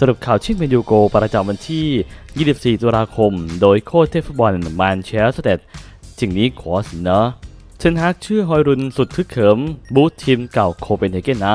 สรุปข่าวชิงเมนยูโกประจำวันที่ 24 ตุลาคม โดยโค้ชเทพฟุตบอลแมนเชสเตอร์จึงนี้ขอเสนอเชนฮักชื่อฮอยรุนสุดทึกเขิม บูธทีมเก่าโคเปนเฮเกนนะ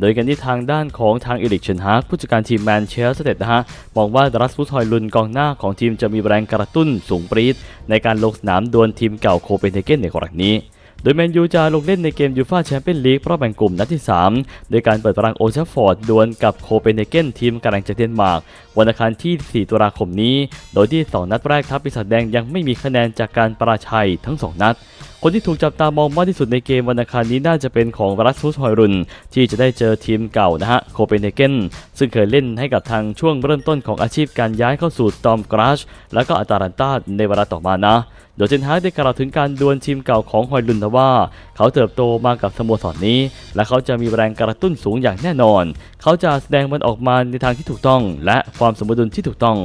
โดยกันที่ทางด้านของทางเอริกเชนฮากผู้จัดการทีมแมนเชสเตอร์นะฮะมองว่าดรัสฟุตฮอยลุนกองหน้าของทีมจะมีแรงกระตุ้นสูงปรี๊ดในการลงสนามดวลทีมเก่าโคเปนเฮเกนในกรณีนี้ โดยแมนยูจะลงเล่นในเกมยูฟ่าแชมเปี้ยนลีกรอบแบ่งกลุ่มนัดที่ 3 โดยการเปิดตารางโอเชฟฟอร์ดดวลกับโคเปนเฮเกนทีมกำลังจากเดนมาร์กวันอังคารที่ 4 ตุลาคมนี้ โดยที่ 2 นัดแรกทัพปีศาจแดงยังไม่มีคะแนนจากการประชัยทั้ง 2 นัด คนที่ถูกจับตามองมากที่สุดในเกมวันอังคารนี้น่าจะเป็นของรัสฟุสฮอยรุน ที่จะได้เจอทีมเก่านะฮะโคเปนเฮเกนซึ่งเคยเล่นให้กับทางช่วงเริ่มต้นของอาชีพการย้ายเข้าสู่ตอมกราช และก็อัตาลันตาในเวลาต่อมานะโดยเจนฮากได้กล่าวถึงการดวลทีมเก่าของฮอยลุนนะว่า เขาเติบโตมากับสโมสรนี้ และเขาจะมีแรงกระตุ้นสูงอย่างแน่นอน เขาจะแสดงมันออกมาในทางที่ถูกต้อง และความสมดุลที่ถูกต้อง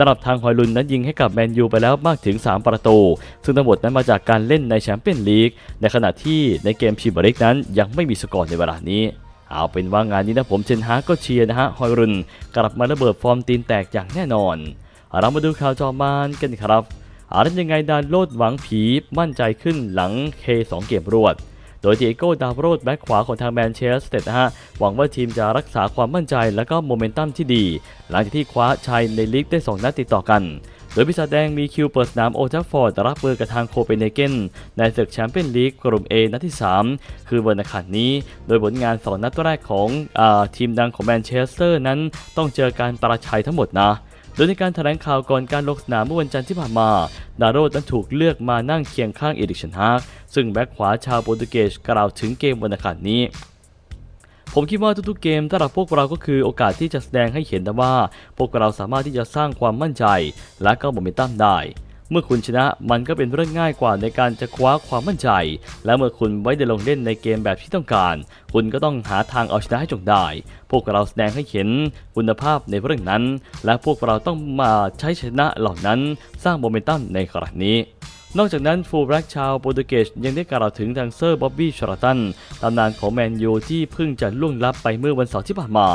สำหรับทางฮอยลุนนั้นยิงให้กับแมนยูไปแล้วมากถึง 3 ประตู ซึ่งทั้งหมดนั้นมาจากการเล่นในแชมเปี้ยนลีก ในขณะที่ในเกมพรีเมียร์ลีกนั้นยังไม่มีสกอร์ในเวลานี้เอาเป็นว่างานนี้นะผมเชนฮากก็เชียร์นะฮะฮอยรุนกลับมาระเบิดฟอร์มตีนแตกอย่างแน่นอน เรามาดูข่าวจอมานกันครับอาเป็นยังไงดานโลดหวังผีมั่นใจขึ้นหลังเคสองเกมรวด โดยเดโก้ดาวโรดแบ็คขวาของทางแมนเชสเตอร์นะฮะหวังว่าทีมจะรักษาความมั่นใจและก็โมเมนตัมที่ดี หลังจากที่คว้าชัยในลีกได้ 2 นัดติดต่อกันโดยพิศาจแดงมีคิวเปิดสนามโอทัฟฟอร์ดรับมือกับทางโคเปนเฮเกนในศึกแชมเปี้ยนลีกกลุ่ม A นัดที่ 3 คือวันอังคารนี้ โดยผลงาน 2 นัดแรกของอาทีมดังของแมนเชสเตอร์นั้นต้องเจอการประชัยทั้งหมดนะ โดยในการแถลงข่าวก่อนการลงสนามเมื่อวันจันทร์ที่ผ่านมา ดาโรดนั้นถูกเลือกมานั่งเคียงข้างเอริกชันฮากซึ่งแบ็คขวาชาวโปรตุเกสกล่าวถึงเกมวันอังคารนี้ผมคิดว่าทุกๆเกมสำหรับพวกเราก็คือโอกาสที่จะแสดงให้เห็นนะว่า พวกเราสามารถที่จะสร้างความมั่นใจ และก็โมเมนตัมได้ เมื่อคุณชนะมันก็เป็นเรื่องง่ายกว่าในการจะคว้าความมั่นใจ และเมื่อคุณไว้ได้ลงเล่นในเกมแบบที่ต้องการ คุณก็ต้องหาทางเอาชนะให้จงได้ พวกเราแสดงให้เห็นคุณภาพในเรื่องนั้น และพวกเราต้องมาใช้ชนะเหล่านั้น สร้างโมเมนตัมในครั้งนี้นอกจากนั้นฟูลแบล็กชาวโปรตุเกสยังได้กล่าวถึงทางเซอร์บ๊อบบี้ชาร์ตันตำนานของแมนยูที่เพิ่งจะล่วงลับไปเมื่อวันเสาร์ที่ผ่านมา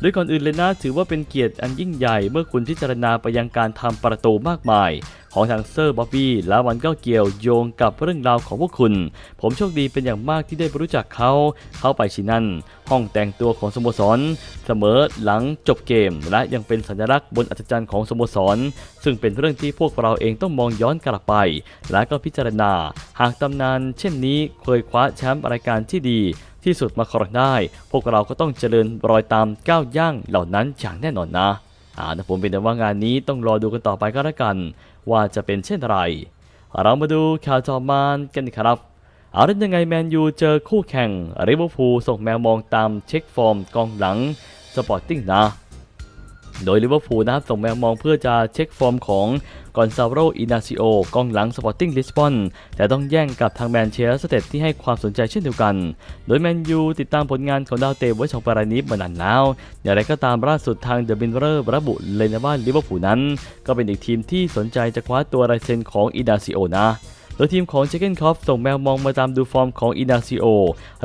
โดยก่อนอื่นเลยนะถือว่าเป็นเกียรติอันยิ่งใหญ่เมื่อคุณพิจารณาไปยังการทำประตูมากมาย ของทางเซอร์บ๊อบบี้และมันก็เกี่ยวโยงกับเรื่องราวของพวกคุณ ผมโชคดีเป็นอย่างมากที่ได้รู้จักเขา เข้าไปที่นั่น ห้องแต่งตัวของสโมสร เสมอหลังจบเกม และยังเป็นสัญลักษณ์บนอัศจรรย์ของสโมสร ซึ่งเป็นเรื่องที่พวกเราเองต้องมองย้อนกลับไป และก็พิจารณา หากตำนาน เช่นนี้เคยคว้าแชมป์รายการที่ดี ที่สุดมาครองได้ พวกเราก็ต้องเจริญรอยตามก้าวย่างเหล่านั้นอย่างแน่นอนนะอ่านะผมเป็นแต่ว่างานนี้ต้องรอดูกันต่อไปก็แล้วกัน ว่าจะเป็นเช่นไร เรามาดูข่าวจอมานกันครับเอาเล่นยังไงแมนยูเจอคู่แข่งริเวอร์พูลส่งแมวมองตามเช็คฟอร์มกองหลังสปอร์ติ้งนะ โดยลิเวอร์พูลนะครับส่งแมวมองเพื่อจะเช็คฟอร์มของกอนซาโรอินาซิโอกองหลังสปอร์ติ้งลิสบอนแต่ต้องแย่งกับทางแมนเชสเตอร์ที่ให้ความสนใจเช่นเดียวกัน โดยแมนยูติดตามผลงานของดาวเตะไว้สองปราณีมานานแล้ว อย่างไรก็ตามล่าสุดทางเดอะบินเรอร์ระบุเลยนะว่าลิเวอร์พูลนั้น ก็เป็นอีกทีมที่สนใจจะคว้าตัวลายเซ็นของอินาซิโอนะ โดยทีมของเจเกนคอฟส่งแมวมองมาตามดูฟอร์มของอินาซิโอ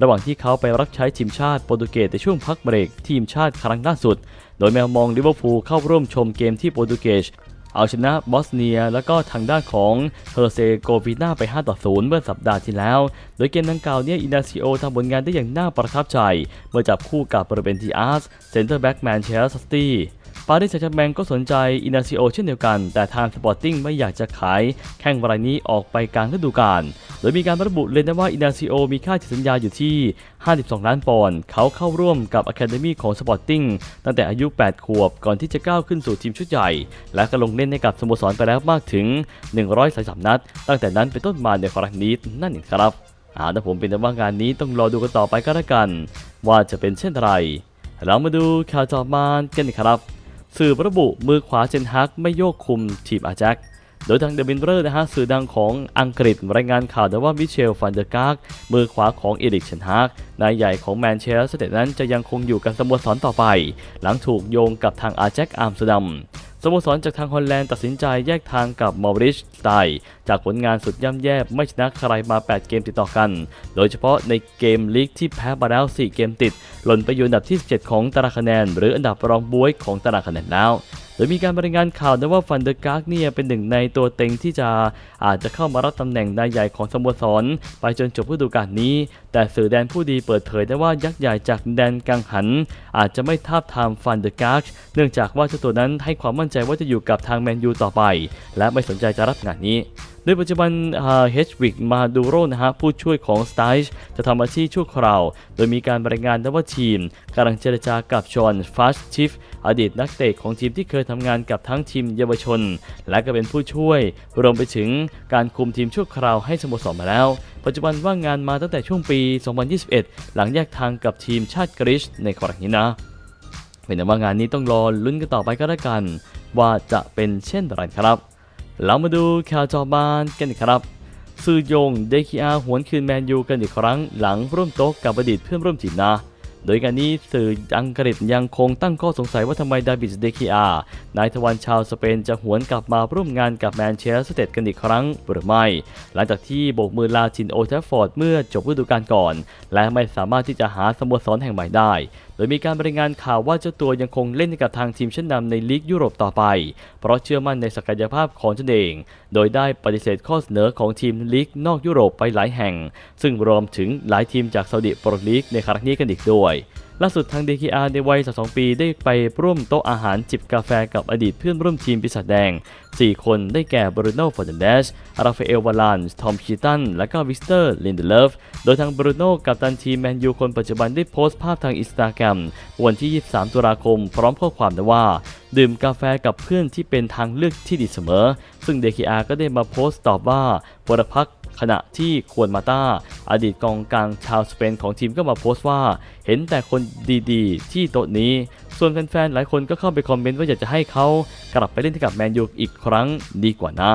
ระหว่างที่เขาไปรับใช้ทีมชาติโปรตุเกสในช่วงพักเบรกทีมชาติครั้งล่าสุด โดยแมวมองลิเวอร์พูลเข้าร่วมชมเกมที่โปรตุเกสเอาชนะบอสเนีย แล้วก็ทางด้านของเฮอร์เซโกวีนาไป 5 ต่อ 0 เมื่อสัปดาห์ที่แล้ว โดยเกมดังกล่าวเนี่ยอินาซิโอทำผลงานได้อย่างน่าประทับใจ เมื่อจับคู่กับเบรเบนทีอาร์สเซนเตอร์แบ็กแมนเชสเตอร์ซิตี้ ปารีสแซงต์แชร์แมงก็สนใจอินาซิโอเช่นเดียวกัน แต่ทางสปอร์ติ้งไม่อยากจะขายแข้งรายนี้ออกไปกลางฤดูกาล โดยมีการระบุเลยนะว่าอินาซิโอมีค่าสัญญาอยู่ที่ 52 ล้านปอนด์เขาเข้าร่วมกับอะคาเดมีของสปอร์ติ้งตั้งแต่อายุ 8 ขวบก่อนที่จะก้าวขึ้นสู่ทีมชุดใหญ่ และก็ลงเล่นให้กับสโมสรไปแล้วมากถึง 133 นัด ตั้งแต่นั้นเป็นต้นมาในครั้งนี้นั่นเองครับอ่าแต่ผมเป็นแต่ว่างานนี้ต้องรอดูกันต่อไปก็แล้วกัน ว่าจะเป็นเช่นไร เรามาดูข่าวต่อมากันครับ สื่อระบุมือขวาเจนฮักไม่โยกคุมทีมอาแจ็คโดยทางเดอะบินเรอร์นะฮะสื่อดังของอังกฤษรายงานข่าวด้ว่ามิเชลฟันเดอร์การ์กมือขวาของเอริกเชนฮากนายใหญ่ของแมนเชสเตอร์นั้นจะยังคงอยู่กับสโมสรต่อไป หลังถูกโยงกับทางอาแจ็คอัมสเตอร์ดัม สโมสรจากทางฮอลแลนด์ตัดสินใจแยกทางกับมอริชไตจากผลงานสุดย่ำแย่ไม่ชนะใครมา 8 เกมติดต่อกัน โดยเฉพาะในเกมลีกที่แพ้มาแล้ว 4 เกมติด หล่นไปอยู่อันดับที่ 17 ของตารางคะแนน หรืออันดับรองบวยของตารางคะแนนแล้ว โดยมีการบรายงานข่าวนะว่าฟันเดอร์การ์กเนี่ยเป็นหนึ่งในตัวเต็งที่จะอาจจะเข้ามารับตำแหน่งนายใหญ่ของสโมสร ไปจนจบฤดูกาลนี้ แต่สื่อแดนผู้ดีเปิดเผยได้ว่ายักษ์ใหญ่จากแดนกังหัน อาจจะไม่ทาบทามฟันเดอร์การ์กเนื่องจากว่าเจ้าตัวนั้นให้ความมั่นใจว่าจะอยู่กับทางแมนยูต่อไป และไม่สนใจจะรับงานนี้ ดยปัจจุบันเฮชวิกมาดูโรนะฮะผู้ช่วยของสไตช์จะทำอาชีพชั่วคราว โดยมีการบรายงานนะว่าทีมกำลังเจรจากับชอนฟาสชิฟอดีตนักเตะของทีมที่เคยทำงานกับทั้งทีมเยาวชน และก็เป็นผู้ช่วย รวมไปถึงการคุมทีมชั่วคราวให้สโมสรมาแล้ว ปัจจุบันว่างงานมาตั้งแต่ช่วงปี 2021 หลังแยกทางกับทีมชาติกรีซในครั้งนี้นะเป็นว่างานนี้ต้องรอลุ้นกันต่อไปก็แล้วกัน ว่าจะเป็นเช่นไรครับ เรามาดูข่าวจอบานกันครับซือยงเดคิอาหวนคืนแมนยูกันอีกครั้งหลังร่วมโต๊ะกับอดีตเพื่อนร่วมทีมนะ โดยการนี้สื่ออังกฤษยังคงตั้งข้อสงสัยว่าทำไมดาวิดเดคิอานายทวันชาวสเปนจะหวนกลับมาร่วมงานกับแมนเชสเตอร์กันอีกครั้งหรือไม่ หลังจากที่โบกมือลาชินโอลด์แทฟฟอร์ดเมื่อจบฤดูกาลก่อน และไม่สามารถที่จะหาสโมสรแห่งใหม่ได้ โดยมีการรายงานข่าวว่าเจ้าตัวยังคงเล่นให้กับทางทีมชั้นนำในลีกยุโรปต่อไป เพราะเชื่อมั่นในศักยภาพของตนเอง โดยได้ปฏิเสธข้อเสนอของทีมลีกนอกยุโรปไปหลายแห่ง ซึ่งรวมถึงหลายทีมจากซาอุดิโปรลีกในครั้งนี้กันอีกด้วยล่าสุดทาง DKR ในวัย32ปีได้ไปร่วมโต๊ะอาหารจิบกาแฟกับอดีตเพื่อนร่วมทีมปีศาจแดง 4 คนได้แก่บรูโน่ฟอร์นันเดสราฟาเอลวาลานทอมชีตัน และก็วิสเตอร์ ลินเดเลฟ โดยทางบรูโน่กับตันทีมแมนยูคนปัจจุบันได้โพสต์ภาพทางอินสตาแกรมวันที่ 23 ตุลาคม พร้อมข้อความว่า ดื่มกาแฟกับเพื่อนที่เป็นทางเลือกที่ดีเสมอ ซึ่ง DKR ก็ได้มาโพสต์ตอบว่าปรพัก ขณะที่ควนมาตาอดีตกองกลางชาวสเปนของทีมก็มาโพสต์ว่า เห็นแต่คนดีๆ ที่โต๊ะนี้ ส่วนแฟนๆหลายคนก็เข้าไปคอมเมนต์ว่าอยากจะให้เขากลับไปเล่นกับแมนยูอีกครั้งดีกว่านะ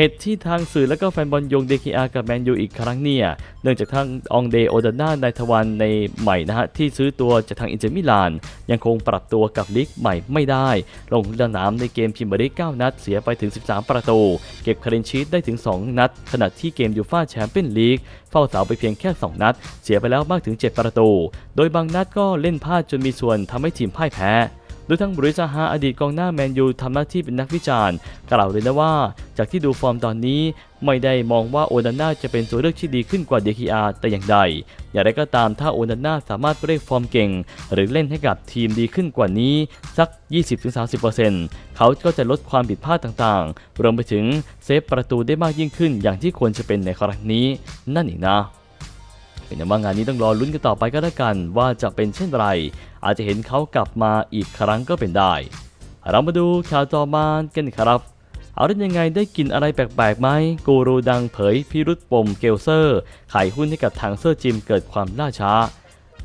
เหตุที่ทางสื่อและก็แฟนบอลยง DKR กับแมนยูอีกครั้งเนี่ย เนื่องจากทางองเดโอดาน่านายทวันในใหม่นะฮะที่ซื้อตัวจากทางอินเตอร์มิลาน ยังคงปรับตัวกับลีกใหม่ไม่ได้ ลงสนามในเกมพรีมียร์ลีก9นัด เสียไปถึง 13 ประตู เก็บคารินชีตได้ถึง 2 นัด ขณะที่เกมยูฟ่าแชมเปี้ยนลีกเฝ้าเสาไปเพียงแค่ 2 นัด เสียไปแล้วมากถึง 7 ประตู โดยบางนัดก็เล่นพลาดจนมีส่วนทำให้ทีมพ่ายแพ้ ดยทั้งบริซาฮาอดีตกองหน้าแมนยูทำหน้าที่เป็นนักวิจารณ์ กล่าวเลยนะว่า จากที่ดูฟอร์มตอนนี้ ไม่ได้มองว่าโอนาน่าจะเป็นตัวเลือกที่ดีขึ้นกว่าเดคิอาแต่อย่างใด อย่างไรก็ตามถ้าโอนาน่าสามารถเรียกฟอร์มเก่ง หรือเล่นให้กับทีมดีขึ้นกว่านี้สัก 20-30%เขาก็จะลดความผิดพลาดต่างๆ รวมไปถึงเซฟประตูได้มากยิ่งขึ้นอย่างที่ควรจะเป็นในครั้งนี้ นั่นเองนะ เป็นอย่างว่างานนี้ต้องรอลุ้นกันต่อไปก็แล้วกัน ว่าจะเป็นเช่นไร อาจจะเห็นเขากลับมาอีกครั้งก็เป็นได้ เรามาดูข่าวต่อมากันครับเอาได้ยังไงได้กินอะไรแปลกๆไหมกูรูดังเผยพิรุษปมเกลเซอร์ ขายหุ้นให้กับทางเซอร์จิมเกิดความล่าช้า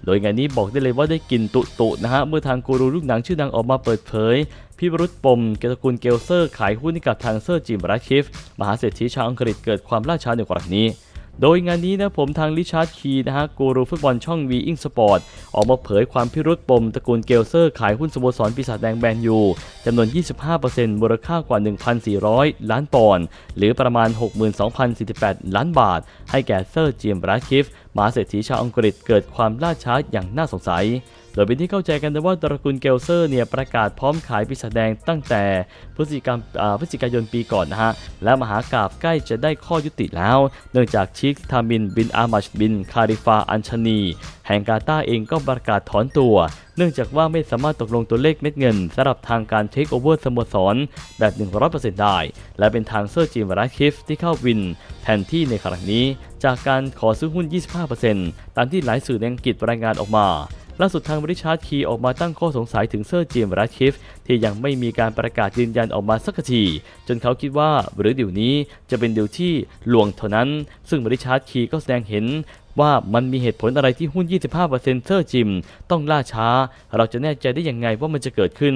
โดยงานนี้บอกได้เลยว่าได้กินตุตุนะฮะ เมื่อทางกูรูลูกหนังชื่อดังออกมาเปิดเผย พิรุษปมเกตระกูลเกลเซอร์ ขายหุ้นให้กับทางเซอร์จิมรัคคิฟ มหาเศรษฐีชาวอังกฤษเกิดความล่าช้าในครั้งนี้ โดยงานนี้นะผมทางลิชาร์ดคีนะฮะกูรูฟุตบอลช่องวีอิงสปอร์ตออกมาเผยความพิรุษปมตระกูลเกลเซอร์ขายหุ้นสโมสรปีศาจแดงแบนยูจำนวน 25%มูลค่ากว่า 1,400 ล้านปอนด์หรือประมาณ 62,048 ล้านบาท ให้แก่เซอร์เจิมรัคคิฟมหาเศรษฐีชาวอังกฤษเกิดความล่าช้าอย่างน่าสงสัย โดยเป็นที่เข้าใจกันนะว่าตระกูลเกลเซอร์เนี่ยประกาศพร้อมขายปีศาจแดงตั้งแต่พฤศจิกายนอ่าพฤศจิกายนปีก่อนนะฮะ และมหากราบใกล้จะได้ข้อยุติแล้ว เนื่องจากชิคทามินบินอามัชบิน คาริฟาอัญชนี แห่งกาตาเองก็ประกาศถอนตัว เนื่องจากว่าไม่สามารถตกลงตัวเลขเม็ดเงินสำหรับทางการเทคโอเวอร์สโมสรแบบ 100%ได้ และเป็นทางเซอร์จิมรัคคิฟที่เข้าวิน แทนที่ในครั้งนี้ จากการขอซื้อหุ้น 25%ตามที่หลายสื่อในอังกฤษรายงานออกมา ล่าสุดทางบริชาร์ดคีออกมาตั้งข้อสงสัยถึงเซอร์จิมรัคคิฟที่ยังไม่มีการประกาศยืนยันออกมาสักที จนเขาคิดว่าหรือเดี๋ยวนี้จะเป็นเดี๋ยวที่ลวงเท่านั้น ซึ่งบริชาร์ดคีก็แสดงเห็นว่ามันมีเหตุผลอะไรที่หุ้น 25%เซอร์จิม ต้องล่าช้า เราจะแน่ใจได้ยังไงว่ามันจะเกิดขึ้น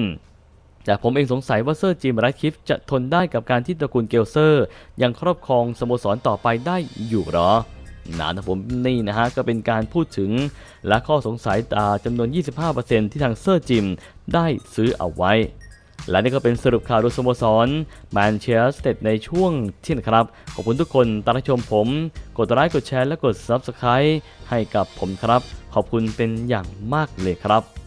แต่ผมเองสงสัยว่าเซอร์จิมรัคคิฟจะทนได้กับการที่ตระกูลเกลเซอร์ ยังครอบครองสโมสรต่อไปได้อยู่หรอ นะนะผมนี่นะฮะก็เป็นการพูดถึงและข้อสงสัยตาจำนวน 25%ที่ทางเซอร์จิมได้ซื้อเอาไว้ และนี่ก็เป็นสรุปข่าวดูสโมสรแมนเชสเตอร์ในช่วงเที่ยงครับ ขอบคุณทุกคนตามชมผม กดไลค์กดแชร์และกด Subscribe ให้กับผมครับ ขอบคุณเป็นอย่างมากเลยครับ